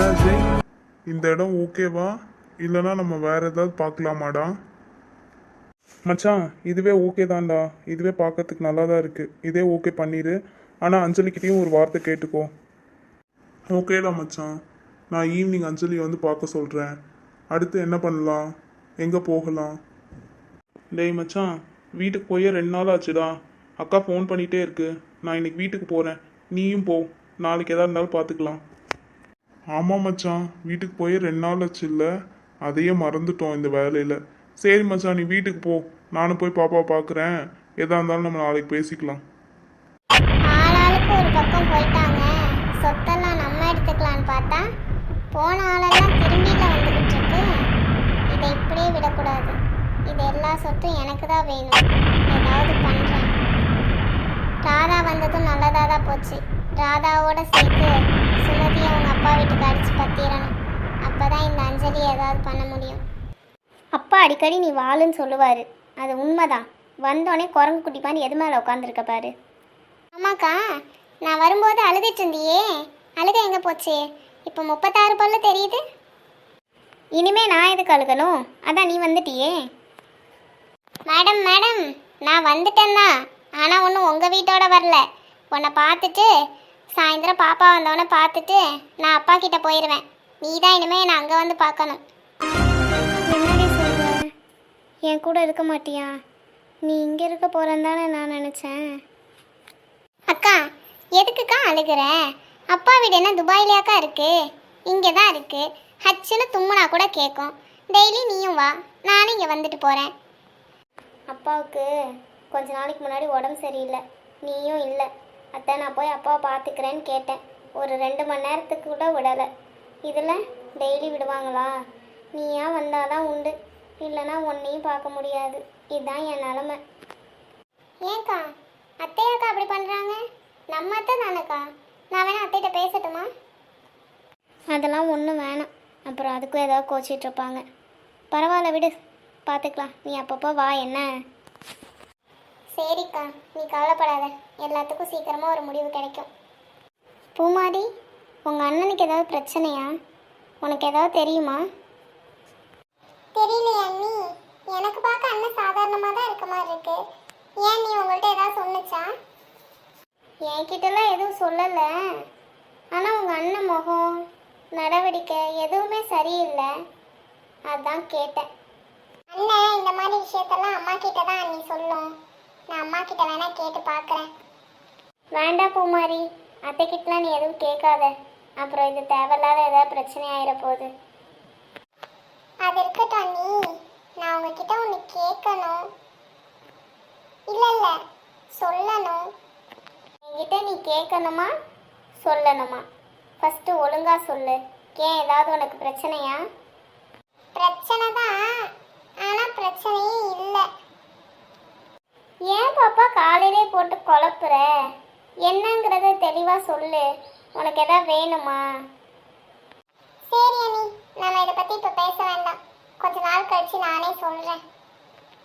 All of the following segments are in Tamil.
என்ன அஜய் இந்த இடம் ஓகேவா இல்லைன்னா நம்ம வேற ஏதாவது பார்க்கலாமாடா? மச்சான் இதுவே ஓகே தான்டா. இதுவே பார்க்கறதுக்கு நல்லா தான் இருக்கு. இதே ஓகே பண்ணிடு ஆனால் அஞ்சலிக்கிட்டேயும் ஒரு வார்த்தை கேட்டுக்கோ. ஓகேடா மச்சான். நான் ஈவினிங் அஞ்சலியை வந்து பார்க்க சொல்கிறேன் அடுத்து என்ன பண்ணலாம்? எங்கே போகலாம்? டேய் மச்சான் வீட்டுக்கு போய் ரெண்டு நாள் ஆச்சுடா. அக்கா ஃபோன் பண்ணிகிட்டே இருக்கு. நான் இன்னைக்கு வீட்டுக்கு போகிறேன் நீயும் போ. நாளைக்கு எதா இருந்தாலும் பார்த்துக்கலாம். ஆமாம் மச்சான் வீட்டுக்கு போய் ரெண்டு நாள் ஆச்சு இல்லை. அதையே மறந்துட்டோம் இந்த வேலையில். சரி மச்சான் நீ வீட்டுக்கு போ. நானும் போய் பாப்பா பார்க்குறேன் எதா இருந்தாலும் நம்ம நாளைக்கு பேசிக்கலாம். ஆளாளுக்கு ஒரு பக்கம் போயிட்டாங்க. சொத்தெல்லாம் நம்ம எடுத்துக்கலான்னு பார்த்தா போன ஆளெல்லாம் திரும்பியில் வந்துக்கிட்டு இருக்கு. இதை இப்படியே விடக்கூடாது. இது எல்லா சொத்தும் எனக்கு தான் வேணும். ஏதாவது பண்ணுறேன் ராதா வந்ததும் நல்லதாக தான் போச்சு. ராதாவோட சேர்த்து அடிச்சு பத்திரணும் அப்போ தான் இந்த அஞ்சலி ஏதாவது பண்ண முடியும். அப்பா அடிக்கடி நீ வாளுன்னு சொல்லுவார். அது உண்மைதான். வந்தோடனே குரங்கு குட்டிப்பான்னு எது மேலே உட்காந்துருக்க பாரு. ஆமாக்கா நான் வரும்போது அழுதுட்டு இருந்தியே. அழுக எங்கே போச்சு? இப்போ முப்பத்தாறு பல்லு தெரியுது. இனிமே நான் எதுக்கு அழுகணும்? அதான் நீ வந்துட்டியே. மேடம் மேடம் நான் வந்துட்டேன்னா ஆனால் ஒன்றும் உங்கள் வீட்டோட வரல. உன்னை பார்த்துட்டு சாயந்தரம் பாப்பா வந்தவொடனே பார்த்துட்டு நான் அப்பா கிட்ட போயிடுவேன் நீ தான் இனிமேல் நான் அங்கே வந்து பார்க்கணும். என்னடி சொல்ற? என் கூட இருக்க மாட்டியா? நீ இங்கே இருக்க போகிறேன்னு தானே நான் நினச்சேன். அக்கா எதுக்குக்கா அழுகுற? அப்பா வீடு என்ன துபாயிலையாக்கா இருக்கு? இங்கே தான் இருக்கு. ஹச்சுன்னு தும்முனா கூட கேட்கும் டெய்லி நீயும் வா நானும் இங்கே வந்துட்டு போகிறேன் அப்பாவுக்கு கொஞ்ச நாளைக்கு முன்னாடி உடம்பு சரியில்லை. நீயும் இல்லை. அத்தை நான் போய் அப்பா பார்த்துக்கிறேன்னு கேட்டேன். ஒரு ரெண்டு மணி நேரத்துக்கு கூட விடலை. இதில் டெய்லி விடுவாங்களா? நீயா வந்தாதான் உண்டு. இல்லைன்னா ஒன்றையும் பார்க்க முடியாது. இதுதான் என் நிலமை. ஏன்க்கா அத்தையாக்கா அப்படி பண்ணுறாங்க நம்ம அத்தை தானேக்கா? நான் வேணா அத்தைகிட்ட பேசட்டுமா? அதெல்லாம் ஒன்றும் வேணாம். அப்புறம் அதுக்கும் ஏதாவது கோச்சிகிட்ருப்பாங்க பரவாயில்ல விடு. பார்த்துக்கலாம். நீ அப்பப்போ வா என்ன? சரிக்கா நீ கவலைப்படாத. எல்லாத்துக்கும் சீக்கிரமாக ஒரு முடிவு கிடைக்கும். பூமாரி உங்கள் அண்ணனுக்கு ஏதாவது பிரச்சனையா? உனக்கு ஏதாவது தெரியுமா? தெரியலையா அண்ணி. எனக்கு பார்க்க அண்ணன் சாதாரணமாக தான் இருக்க மாதிரி இருக்கு. ஏன் நீ உங்கள்கிட்ட ஏதாவது சொன்னுச்சா? என்கிட்டலாம் எதுவும் சொல்லலை. ஆனால் உங்கள் அண்ணன் முகம் நடவடிக்கை எதுவுமே சரியில்லை. அதான் கேட்டேன். அண்ணன் இந்த மாதிரி விஷயத்தெல்லாம் அம்மா கிட்ட தான் நீ சொல்லும். நான் அம்மா கிட்ட வேணா கேட்டு பார்க்குறேன் வேண்டாம் பூமாரி அத்தைக்கிட்டலாம் நீ எதுவும் கேட்காத. அப்புறம் இது தேவையில்லாத ஏதாவது பிரச்சனை ஆயிட போகுது. அது இருக்கட்டும் அண்ணி. நான் உங்ககிட்ட ஒன்று கேட்கணும். இல்லை இல்லை. சொல்லணும். என்கிட்ட நீ கேட்கணுமா? சொல்லணுமா? ஃபஸ்ட்டு ஒழுங்கா சொல்லு. ஏன் ஏதாவது உனக்கு பிரச்சனையா? பிரச்சனை தான் ஆனால் பிரச்சனையே இல்லை. ஏன் பாப்பா காலையிலே போட்டு குழப்புற? என்னங்கிறத தெளிவாக சொல்லு. உனக்கு எதாவது வேணுமா? சரி அண்ணி நம்ம இதை பற்றி இப்போ பேச வேண்டாம். கொஞ்ச நாள் கழிச்சு நானே சொல்கிறேன்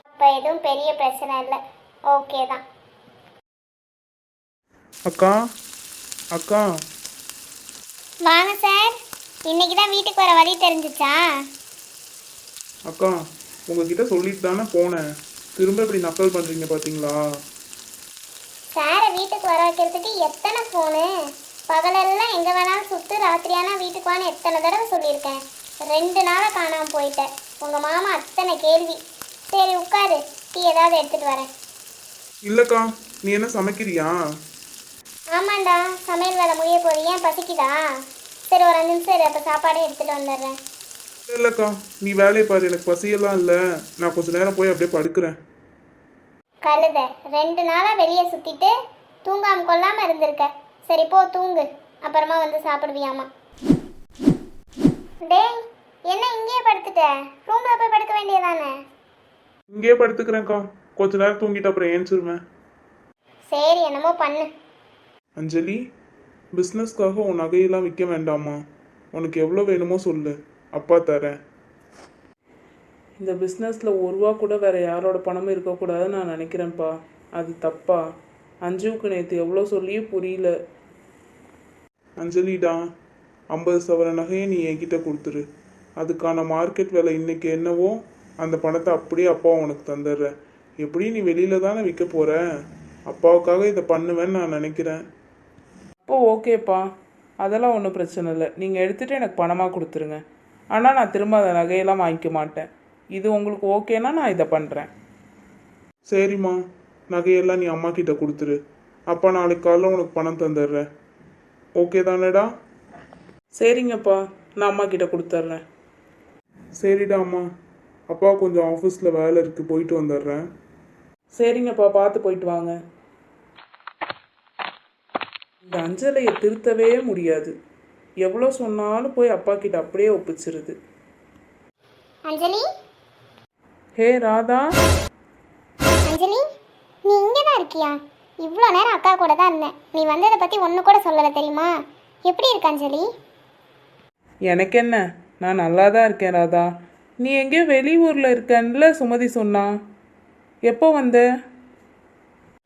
இப்போ எதுவும் பெரிய பிரச்சனை இல்லை. ஓகே தான். அக்கா அக்கா. வாங்க சார் இன்னைக்கு தான் வீட்டுக்கு வர வழி தெரிஞ்சுச்சா? அக்கா உங்ககிட்ட சொல்லிட்டு தானே போனேன். திரும்ப இப்படி நக்கல் பண்ணுறீங்க பார்த்தீங்களா சாரை வீட்டுக்கு வர வைக்கிறதுக்கு எத்தனை ஃபோனு பகலெல்லாம் எங்கே வேணாலும் சுற்று ராத்திரியானா வீட்டுக்கு வான்னு எத்தனை தடவை சொல்லியிருக்கேன். ரெண்டு நாளாக காணாமல் போயிட்டேன். உங்கள் மாமா அத்தனை கேள்வி. சரி உட்காரு. டீ ஏதாவது எடுத்துகிட்டு வரேன். இல்லைக்கா நீ என்ன சமைக்கிறியா? ஆமாண்டா சமையல் வேலை முடிய ஏன் பசிக்குதா? சரி ஒரு அஞ்சு நிமிஷம் அப்போ சாப்பாடே எடுத்துகிட்டு வந்துடுறேன். இல்ல, இல்லைக்கா நீ வேலையை பாரு எனக்கு பசியெல்லாம் இல்லை. நான் கொஞ்ச நேரம் போய் அப்படியே படுக்கிறேன். கழுத ரெண்டு நாளாக வெளியே சுற்றிட்டு தூங்காம கொள்ளாமல் இருந்திருக்க. சரி போ தூங்கு. அப்புறமா வந்து சாப்பிடுவியாமா. டேய் என்ன இங்கேயே படுத்துட்ட? ரூமில் போய் படுக்க வேண்டியதானே? இங்கேயே படுத்துக்கிறேன்க்கா. கொஞ்ச நேரம் தூங்கிட்டு அப்புறம் ஏஞ்சிருவேன். சரி என்னமோ பண்ணு. அஞ்சலி பிஸ்னஸ்க்காக உன் நகையெல்லாம் விற்க வேண்டாமா? உனக்கு எவ்வளோ வேணுமோ சொல்லு. அப்பா தரேன். இந்த பிஸ்னஸில் ஒரு ரூபா கூட வேறு யாரோட பணமும் இருக்கக்கூடாதுன்னு நான் நினைக்கிறேன்ப்பா. அது தப்பா? அஞ்சுவுக்கு நேற்று எவ்வளோ சொல்லியும் புரியல. அஞ்சலிடா ஐம்பது சவர நகையை நீ என்கிட்ட கொடுத்துரு. அதுக்கான மார்க்கெட் விலை இன்னைக்கு என்னவோ அந்த பணத்தை அப்படியே அப்பா உனக்கு தந்துடுறேன். எப்படி நீ வெளியில தானே விற்க போற? அப்பாவுக்காக இதை பண்ணுவேன்னு நான் நினைக்கிறேன். அப்போ ஓகேப்பா. அதெல்லாம் ஒன்றும் பிரச்சனை இல்லை. நீங்கள் எடுத்துகிட்டு எனக்கு பணமாக கொடுத்துருங்க. ஆனால் நான் திரும்ப அந்த நகையெல்லாம் வாங்கிக்க மாட்டேன். இது உங்களுக்கு ஓகேனா நான் இதை பண்ணுறேன் சரிம்மா. நகையெல்லாம் நீ அம்மா கிட்ட கொடுத்துரு. அப்பா நாளைக்கு காலைல உனக்கு பணம் தந்துடுறேன். ஓகே தானேடா? சரிங்கப்பா. நான் அம்மா கிட்ட கொடுத்துட்றேன். சரிடா அம்மா. அப்பா கொஞ்சம் ஆஃபீஸில் வேலை இருக்குது போயிட்டு வந்துடுறேன். சரிங்கப்பா. பார்த்து போயிட்டு வாங்க. இந்த அஞ்சலையை திருத்தவே முடியாது. எவ்வளோ சொன்னாலும் போய் அப்பா கிட்ட அப்படியே ஒப்பிச்சிருது. அஞ்சலி? ஹே ராதா. அஞ்சலி நீ இங்கே தான் இருக்கியா? இவ்வளோ நேரம் அக்கா கூட தான் இருந்தேன். நீ வந்ததை பற்றி ஒன்று கூட சொல்லலை தெரியுமா? எப்படி இருக்க அஞ்சலி? எனக்கு என்ன? நான் நல்லா தான் இருக்கேன் ராதா. நீ எங்கேயோ வெளியூரில் இருக்கன்ல சுமதி சொன்னா. எப்போ வந்த?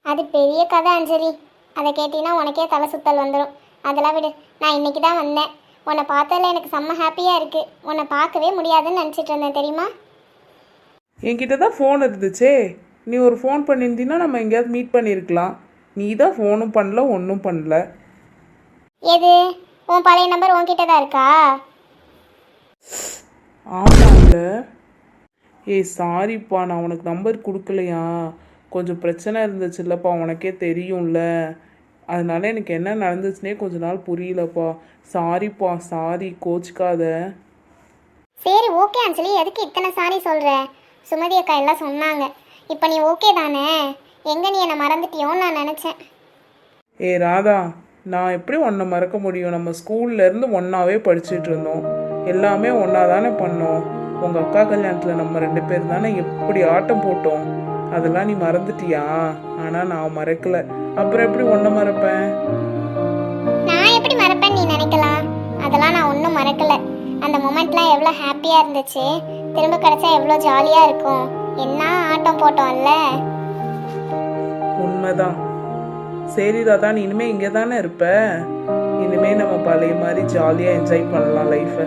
அது பெரிய கதை அஞ்சலி. அதை கேட்டீங்கன்னா உனக்கே தலை சுத்தல் வந்துடும் அதெல்லாம் விடு. நான் இன்னைக்கு தான் வந்தேன். உன்னை பார்த்ததில் எனக்கு செம்ம ஹாப்பியாக இருக்குது உன்னை பார்க்கவே முடியாதுன்னு நினச்சிட்டு இருந்தேன் தெரியுமா? என்கிட்ட தான் ஃபோன் இருந்துச்சே. நீ ஒரு ஃபோன் பண்ணியிருந்தீன்னா நம்ம எங்கேயாவது மீட் பண்ணியிருக்கலாம். நீ தான் ஃபோனும் பண்ணல ஒன்றும் பண்ணல. எது? உன் பழைய நம்பர் உன்கிட்ட தான் இருக்கா? ஆமாம்ல ஏய் சாரிப்பா நான் உனக்கு நம்பர் கொடுக்கலையா? கொஞ்சம் பிரச்சனை இருந்துச்சுல்லப்பா உனக்கே தெரியும்ல. அதனால எனக்கு என்ன நடந்துச்சுனே கொஞ்ச நாள் புரியலப்பா. சாரிப்பா சாரி கோச்சிக்காத. சரி ஓகே அஞ்சலி. எதுக்கு இத்தனை சாரி சொல்கிற சுமதி அக்கா எல்லாம் சொன்னாங்க. இப்போ நீ ஓகே தானே? எங்கே நீ என்னை மறந்துட்டியோன்னு நான் நினச்சேன். ஏ ராதா நான் எப்படி உன்னை மறக்க முடியும்? நம்ம ஸ்கூல்ல இருந்து ஒன்றாவே படிச்சுட்டு இருந்தோம். எல்லாமே ஒன்றா தானே பண்ணோம். உங்கள் அக்கா கல்யாணத்தில் நம்ம ரெண்டு பேர் தானே எப்படி ஆட்டம் போட்டோம்? அதெல்லாம் நீ மறந்துட்டியா? ஆனால் நான் மறக்கல. அப்புறம் எப்படி ஒன்றை மறப்பேன்? நான் எப்படி மறப்பேன்னு நீ நினைக்கலாம்? அதெல்லாம் நான் ஒன்றும் மறக்கல. அந்த மொமெண்ட்லாம் எவ்வளோ ஹாப்பியாக இருந்துச்சு. திரும்ப கிடைச்சா எவ்வளோ ஜாலியாக இருக்கும். என்ன ஆட்டம் போட்டோம்ல? உண்மைதான். சரி ராதா நீ இனிமே இங்கே தானே இருப்ப? இனிமே நம்ம பழைய மாதிரி ஜாலியாக என்ஜாய் பண்ணலாம் லைஃப்பை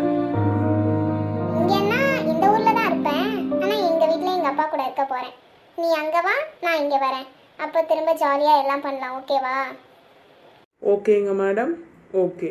இங்கன்னா இந்த ஊரில் தான் இருப்பேன். ஆனால் எங்கள் வீட்டில் எங்கள் அப்பா கூட இருக்க போகிறேன் நீ அங்கே வா நான் இங்கே வரேன். அப்போ திரும்ப ஜாலியாக எல்லாம் பண்ணலாம் ஓகேவா ஓகேங்க மேடம் ஓகே